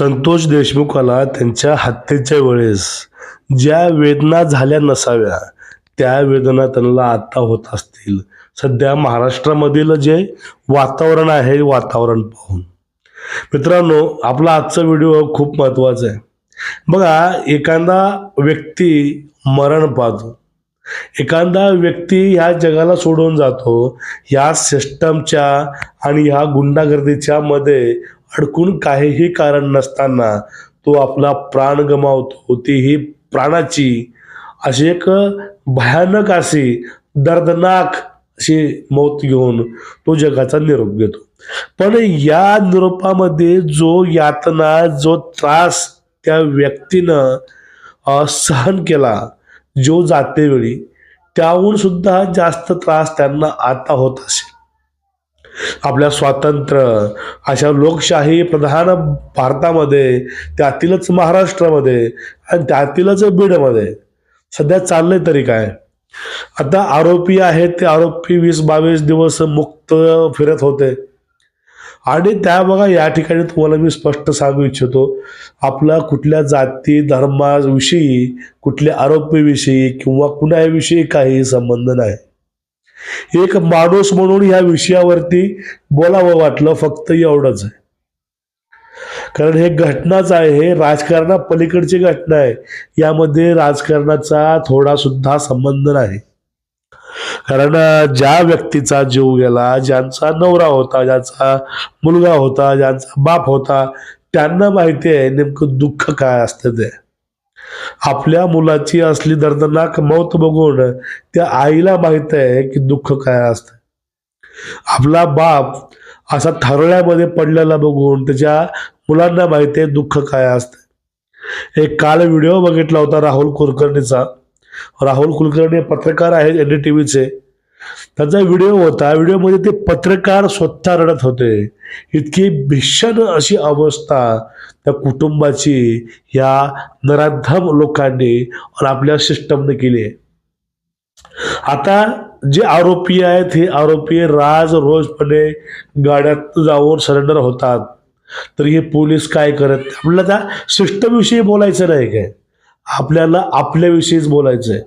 संतोष देशमुखाला त्यांच्या हत्येच्या वेळेस ज्या वेदना झाल्या नसाव्या त्या वेदना त्यांना आता होत असतील. सध्या महाराष्ट्रामधील जे वातावरण आहे वातावरण पाहून. मित्रांनो आपला आजचा व्हिडिओ खूप महत्त्वाचा आहे. बघा एखादा व्यक्ती मरण पाहतो एखादा व्यक्ती ह्या जगाला सोडून जातो या सिस्टमच्या आणि ह्या गुंडागर्दीच्या मध्ये अडकून काहीही कारण नसताना तो आपला प्राण गमावतो. तेही प्राणाची अशी एक भयानक अशी दर्दनाक अशी मौत घेऊन तो जगाचा निरोप घेतो. पण या निरोपामध्ये जो यातना जो त्रास त्या व्यक्तीनं सहन केला जो जातेवेळी त्याहून सुद्धा जास्त त्रास त्यांना आता होत असेल आपल्या स्वातंत्र्य अशा लोकशाही प्रधान भारतामध्ये त्यातीलच महाराष्ट्रामध्ये आणि त्यातीलच बीडमध्ये. सध्या चाललंय तरी काय? आता आरोपी आहेत ते आरोपी वीस बावीस दिवस मुक्त फिरत होते. आणि त्या बघा या ठिकाणी तुम्हाला मी स्पष्ट सांगू इच्छितो आपला कुठल्या जाती धर्माविषयी कुठल्या आरोपीविषयी किंवा कुणाविषयी काही संबंध नाही. एक माणूस म्हणून या विषयावरती बोलावं वाटलं फक्त एवढंच आहे. कारण हे घटनाच आहे हे राजकारणा पलीकडची घटना आहे. यामध्ये राजकारणाचा थोडा सुद्धा संबंध नाही. कारण ज्या व्यक्तीचा जीव गेला ज्यांचा नवरा होता ज्यांचा मुलगा होता ज्यांचा बाप होता त्यांना माहिती आहे नेमकं दुःख काय असतं ते. आपल्या मुलाची असली दर्दनाक मौत बघून त्या आईला माहीत आहे की दुःख काय असतं. आपला बाप असा थरळ्यामध्ये पडलेला बघून त्याच्या मुलांना माहिती आहे दुःख काय असतं. एक काल व्हिडिओ बघितला होता राहुल कुलकर्णीचा. राहुल कुलकर्णी पत्रकार आहेत एन डी टी व्हीचे. त्याचा व्हिडिओ होता. व्हिडिओमध्ये ते पत्रकार स्वतः रडत होते. इतकी भीषण अशी अवस्था त्या कुटुंबाची या नराधम लोकांनी आणि आपल्या सिस्टमने केली आता जे आरोपी आहेत हे आरोपी राज रोजपणे गाड्यात जाऊन सरेंडर होतात. तर हे पोलीस काय करत? आपल्याला त्या सिस्टमविषयी बोलायचं नाही काय? आपल्याला आपल्याविषयीच बोलायचं आहे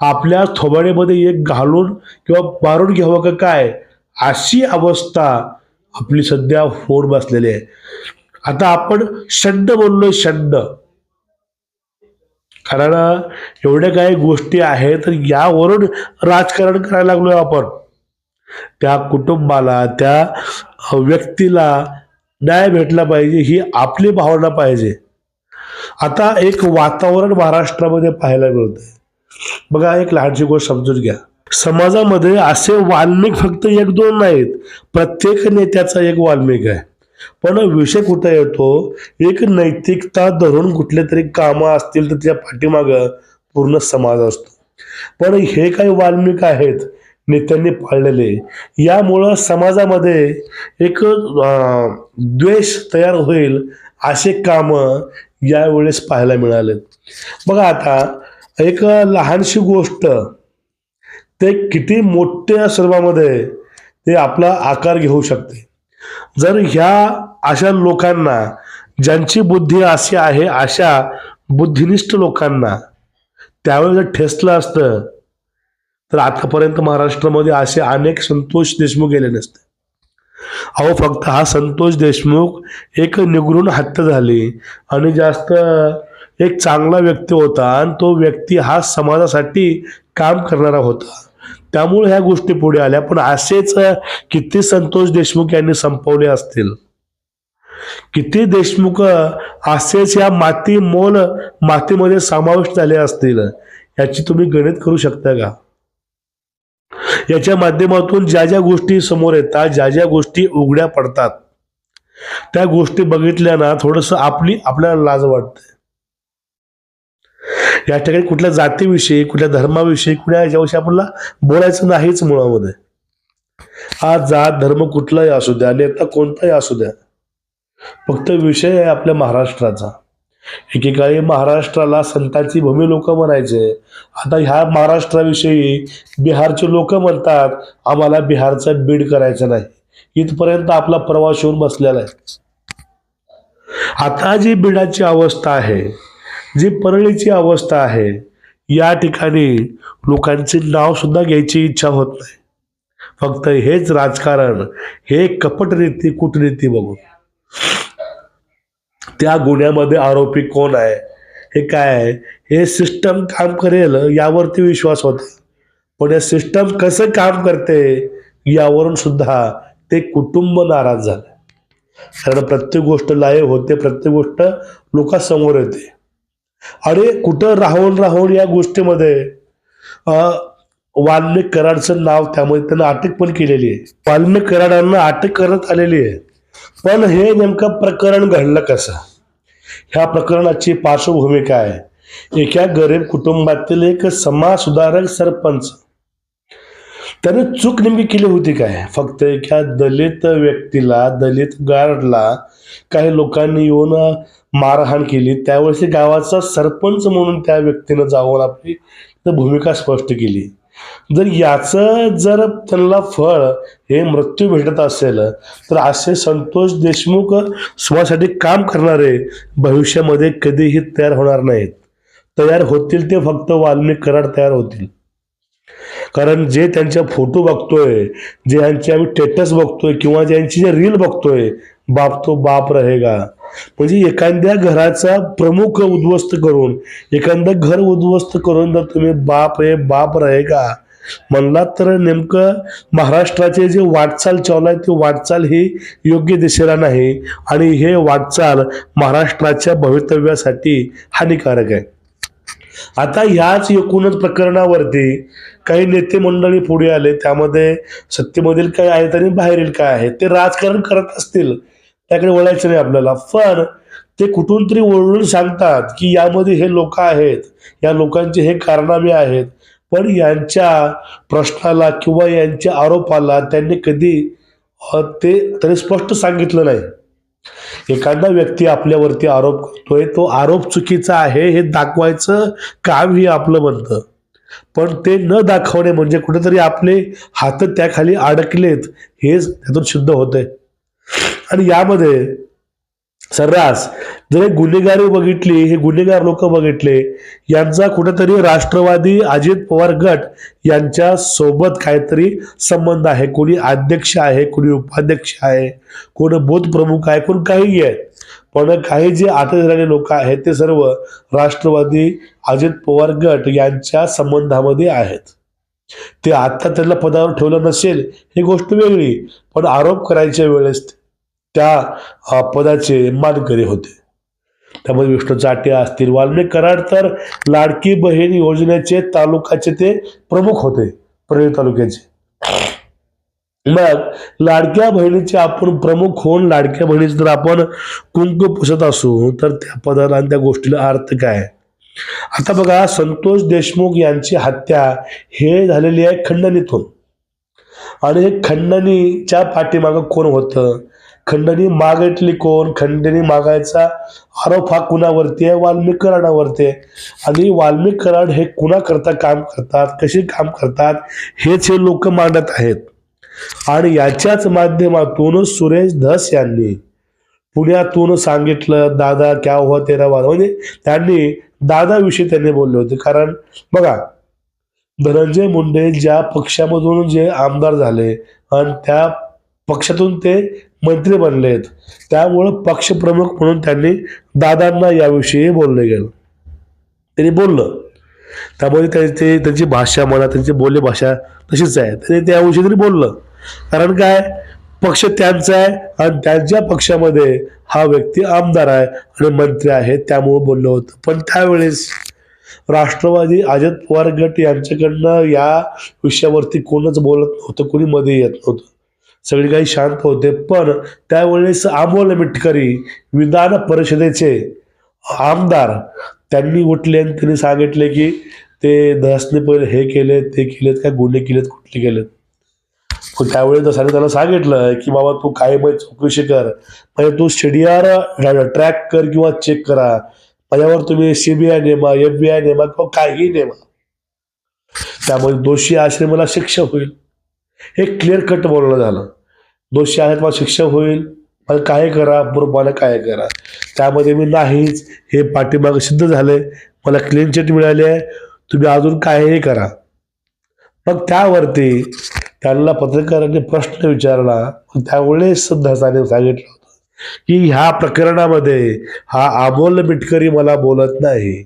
आपल्या थोबाडीमध्ये एक घालून किंवा मारून घ्यावं का काय? अशी अवस्था आपली सध्या होऊन बसलेली आहे. आता आपण षंड बोललोय षंड कारण एवढ्या काही गोष्टी आहेत तर यावरून राजकारण करायला लागलोय आपण. त्या कुटुंबाला त्या व्यक्तीला न्याय भेटला पाहिजे ही आपली भावना पाहिजे. आता एक वातावरण महाराष्ट्रामध्ये पाहायला मिळतंय. बघा एक लहानशी गोष्ट समजून घ्या. समाजामध्ये असे वाल्मिक फक्त एक दोन नाहीत प्रत्येक नेत्याचा एक वाल्मिक आहे. पण विषय कुठं येतो? एक नैतिकता धरून कुठले तरी कामं असतील तर त्या पाठीमागं पूर्ण समाज असतो. पण हे काही वाल्मिक आहेत नेत्यांनी पाळलेले. यामुळं समाजामध्ये एक द्वेष तयार होईल असे कामं यावेळेस पाहायला मिळालेत. बघा आता एक लहानशी गोष्ट ते किती मोठ्या सर्वामध्ये ते आपला आकार घेऊ शकते. जर ह्या अशा लोकांना ज्यांची बुद्धी अशी आहे अशा बुद्धिनिष्ठ लोकांना त्यावेळेस जर ठेसलं असतं तर आतापर्यंत महाराष्ट्रामध्ये असे अनेक संतोष देशमुख गेले नसते. अहो फक्त हा संतोष देशमुख एक निगरून हत्या झाली आणि जास्त एक चांगला व्यक्ती होता आणि तो व्यक्ती हा समाजासाठी काम करणारा होता. त्यामुळे ह्या गोष्टी पुढे आल्या. पण असेच किती संतोष देशमुख यांनी संपवले असतील. किती देशमुख असेच या माती मोल मातीमध्ये समाविष्ट झाले असतील. याची तुम्ही गणित करू शकता का? याच्या माध्यमातून ज्या ज्या गोष्टी समोर येतात ज्या ज्या गोष्टी उघड्या पडतात त्या गोष्टी बघितल्या ना थोडस आपली आपल्याला लाज वाटते. या ठिकाणी कुठल्या जातीविषयी कुठल्या धर्माविषयी कुठल्या याच्याविषयी आपल्याला बोलायचं नाहीच मुळामध्ये. हा जात धर्म कुठलाही असू द्या नेता कोणताही असू द्या फक्त विषय आहे आपल्या महाराष्ट्राचा. एकेकाळी महाराष्ट्राला संतांची भूमी लोक म्हणायचे. आता ह्या महाराष्ट्राविषयी बिहारचे लोक म्हणतात आम्हाला बिहारचं बीड करायचं नाही. इथपर्यंत आपला प्रवास येऊन बसलेला आहे. आता जी बिडाची अवस्था आहे जी परळीची अवस्था आहे या ठिकाणी लोकांचे नाव सुद्धा घ्यायची इच्छा होत नाही. फक्त हेच राजकारण हे कपटरीती कूटनीती बघून. त्या गुन्ह्यामध्ये आरोपी कोण आहे? हे काय आहे? हे सिस्टम काम करेल यावरती विश्वास होता. पण हे सिस्टम कसं काम करते यावरून सुद्धा ते कुटुंब नाराज झालं. कारण प्रत्येक गोष्ट लाईव्ह होते प्रत्येक गोष्ट लोकांसमोर येते. अरे कुठं राहून राहून या गोष्टीमध्ये? अं, वाल्मिक कराडचं नाव त्यामध्ये त्यांना अटक पण केलेली आहे. वाल्मिक कराडांना अटक करण्यात आलेली आहे. पण हे नेमकं प्रकरण घडलं कसं? ह्या प्रकरणाची पार्श्वभूमी काय आहे? एका गरीब कुटुंबातील एक समाज सुधारक सरपंच. त्याने चूक नेमकी केली होती काय? फक्त एका दलित व्यक्तीला दलित गार्डला काही लोकांनी येऊन मारहाण केली. त्यावेळेस गावाचा सरपंच म्हणून त्या व्यक्तीनं जाऊन आपली भूमिका स्पष्ट केली. जर याचं जर त्यांना फळ हे मृत्यू भेटत असेल तर असे संतोष देशमुख समाजासाठी काम करणारे भविष्यामध्ये कधीही तयार होणार नाहीत. तयार होतील ते फक्त वाल्मिक कराड तयार होतील. कारण जे त्यांच्या फोटो बघतोय जे यांचे आम्ही स्टेटस बघतोय किंवा ज्यांची जे रील बघतोय बाप तो बाप रहेगा. म्हणजे एखाद्या घराचा प्रमुख उद्ध्वस्त करून एखादं घर उद्ध्वस्त करून जर तुम्ही बाप रे बाप राहे का? म्हणलात तर नेमकं महाराष्ट्राचे जे वाटचाल चालू आहे ती वाटचाल ही योग्य दिशेला नाही. आणि हे वाटचाल महाराष्ट्राच्या भवितव्यासाठी हानिकारक आहे. आता ह्याच एकूणच प्रकरणावरती काही नेते मंडळी पुढे आले. त्यामध्ये सत्तेमधील काय आहेत आणि बाहेरील काय आहेत ते राजकारण करत असतील. त्याकडे वळायचं नाही आपल्याला. पण ते कुठून तरी ओरडून सांगतात की यामध्ये हे लोक आहेत. या लोकांचे हे कारनामे आहेत. पण यांच्या प्रश्नाला किंवा यांच्या आरोपाला त्यांनी कधी ते त्यांनी स्पष्ट सांगितलं नाही. एखादा व्यक्ती आपल्यावरती आरोप करतोय तो आरोप चुकीचा आहे हे दाखवायचं काम ही आपलं बनतं. पण ते न दाखवणे म्हणजे कुठेतरी आपले हात त्याखाली अडकलेत हेच त्यातून सिद्ध होतंय. आणि यामध्ये सर्रास जर हे गुन्हेगारी बघितली हे गुन्हेगार लोक बघितले यांचा कुठेतरी राष्ट्रवादी अजित पवार गट यांच्या सोबत काहीतरी संबंध आहे. कोणी अध्यक्ष आहे कोणी उपाध्यक्ष आहे कोण बोध प्रमुख आहे कोण काही आहे. पण काही जे अटक झालेले लोक आहेत ते सर्व राष्ट्रवादी अजित पवार गट यांच्या संबंधामध्ये आहेत. ते आता त्यांना पदावर ठेवलं नसेल ही गोष्ट वेगळी. पण आरोप करायच्या वेळेस त्या पदाचे मानकरी होते. त्यामध्ये विष्णू चाटे असतील वाल्मिक कराड तर लाडकी बहीण योजनेचे तालुकाचे ते प्रमुख होते परळी तालुक्याचे. मग लाडक्या बहिणीचे आपण प्रमुख होऊन लाडक्या बहिणीचे जर आपण कुंकू पुसत असू तर त्या पदाला आणि त्या गोष्टीला अर्थ काय? आता बघा संतोष देशमुख यांची हत्या हे झालेली आहे खंडणीतून. आणि हे खंडणीच्या पाठीमागं कोण होतं? खंडणी मागितली कोण? खंडणी मागायचा आरोप हा कुणावरती आहे? वाल्मिक कराडावरती आहे. आणि वाल्मिक कराड हे कुणाकरता काम करतात? कसे काम करतात? हेच हे लोक मांडत आहेत. आणि याच्याच माध्यमातून सुरेश धस यांनी पुण्यातून सांगितलं दादा क्या हुआ तेरा वाद? म्हणजे त्यांनी दादाविषयी त्यांनी बोलले होते. कारण बघा धनंजय मुंडे ज्या पक्षामधून जे आमदार झाले आणि त्या पक्षातून ते मंत्री बनले आहेत. त्यामुळं पक्षप्रमुख म्हणून त्यांनी दादांना याविषयी बोलले गेलं त्यांनी बोललं. त्यामुळे त्यांचे त्यांची भाषा म्हणा त्यांची बोली भाषा तशीच आहे. त्यांनी त्याविषयी तरी बोललं. कारण काय? पक्ष त्यांचा आहे आणि त्यांच्या पक्षामध्ये हा व्यक्ती आमदार आहे आणि मंत्री आहे त्यामुळं बोललं होतं. पण त्यावेळेस राष्ट्रवादी अजित पवार गट यांच्याकडनं या विषयावरती कोणच बोलत नव्हतं कोणी मध्ये येत नव्हतं. सगळी काही शांत होते. पण त्यावेळेस आमोल मिटकरी विधान परिषदेचे आमदार त्यांनी उठले आणि त्यांनी सांगितले की ते दसने पहिले हे केले ते केलेत काय गुन्हे केलेत कुठले केलेत? पण त्यावेळेस दसाने त्याला सांगितलं की बाबा तू काय माहिती चौकशी कर. म्हणजे तू सीडीआर ट्रॅक कर किंवा चेक करा. माझ्यावर तुम्ही सीबीआय नेमा एफ बी आय नेमा किंवा काही नेमा. त्यामुळे दोषी आश्रमाला मला शिक्षा होईल. हे क्लिअर कट बोलणं झालं. दोषी आहेत मला शिक्षा होईल. मला काय करा बरोबर मला काय करा. त्यामध्ये मी नाहीच. हे पाठीमाग सिद्ध झालंय. मला क्लीन चिट मिळाली आहे. तुम्ही अजून काहीही करा. मग त्यावरती त्यांना पत्रकारांनी प्रश्न विचारला. मग त्यावेळेस धसाने सांगितलं होतं की ह्या प्रकरणामध्ये हा अमोल मिटकरी मला बोलत नाही.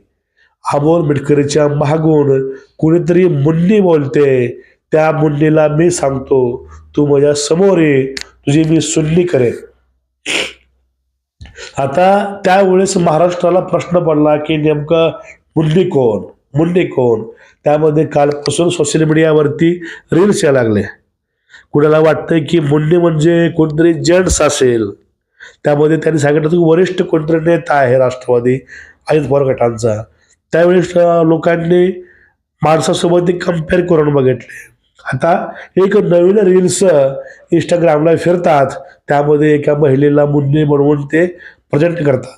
अमोल मिटकरीच्या मागून कुणीतरी मुन्नी बोलते. त्या मुलीला मी सांगतो तू माझ्यासमोर ये तुझी मी सुल्ली करेन. आता त्यावेळेस महाराष्ट्राला प्रश्न पडला की नेमकं मुन्नी कोण? मुन्नी कोण? त्यामध्ये कालपासून सोशल मीडियावरती रील्स यायला लागले. कुणाला वाटतंय की मुन्नी म्हणजे कोणतरी जेंट्स असेल. त्यामध्ये त्यांनी सांगितलं की वरिष्ठ कोणतरी नेता आहे राष्ट्रवादी अजित पवार गटांचा. त्यावेळेस लोकांनी माणसासोबत ते कंपेअर करून बघितले. आता एक नवीन रील्स इंस्टाग्रामला फिरतात. त्यामध्ये एका महिलेला मुन्नी बनवून ते प्रेझेंट करतात.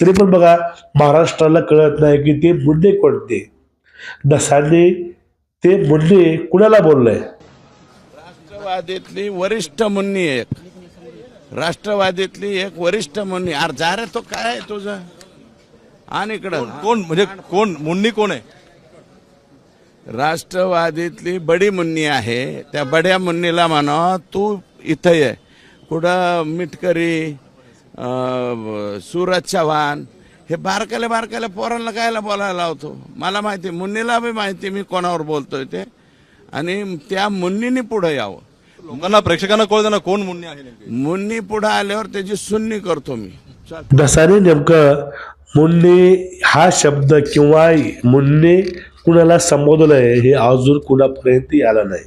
तरी पण बघा महाराष्ट्राला कळत नाही की ते मुन्ने कोणते. दसांनी ते मुन्ने कुणाला बोललंय राष्ट्रवादीतली वरिष्ठ मुन्नी एक. राष्ट्रवादीतली एक वरिष्ठ मुन्नी. अरे जा रे तो काय आहे तुझं? आणि इकडं. कोण म्हणजे कोण मुन्नी कोण आहे? राष्ट्रवादीतली बडी मुन्नी आहे. त्या बड्या मुन्नीला म्हणा तू इथं ये. कुठं मिटकरी सूरज चव्हाण हे बारकाले बारकाले पोरांना कायला बोलायला लावतो? मला माहिती मुन्नीला बी माहिती मी कोणावर बोलतोय ते. आणि त्या मुन्नीनी पुढे यावं. लोकांना प्रेक्षकांना कळतं ना कोण मुन्नी आहे मुन्नी पुढे आल्यावर त्याची सुन्नी करतो मी. दसाने नेमकं मुन्ने हा शब्द किंवा मुन्ने कुणाला संबोधलंय हे अजून कुणापर्यंत आलं नाही.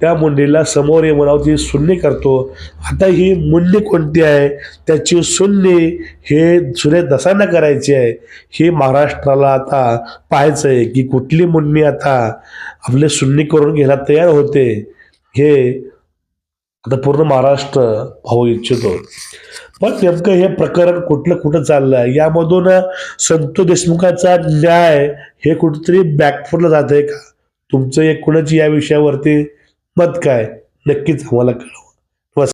त्या मुंडीला समोर ये म्हणावं सुन्नी करतो आता ही मुंडी कोणती आहे? त्याची सुन्नी हे सूर्य दसांना करायची आहे. हे महाराष्ट्राला आता पाहायचं आहे की कुठली मुंडी आता आपले सुन्नी करून घ्यायला तयार होते. हे आता पूर्ण महाराष्ट्र पाहू इच्छितो. पण नेमकं हे प्रकरण कुठलं कुठं चाललं आहे यामधून संत देशमुखाचा न्याय हे कुठेतरी बॅकफुटला जात आहे का? तुमचं एक कुणाची या विषयावरती मत काय? नक्कीच आम्हाला कळवा.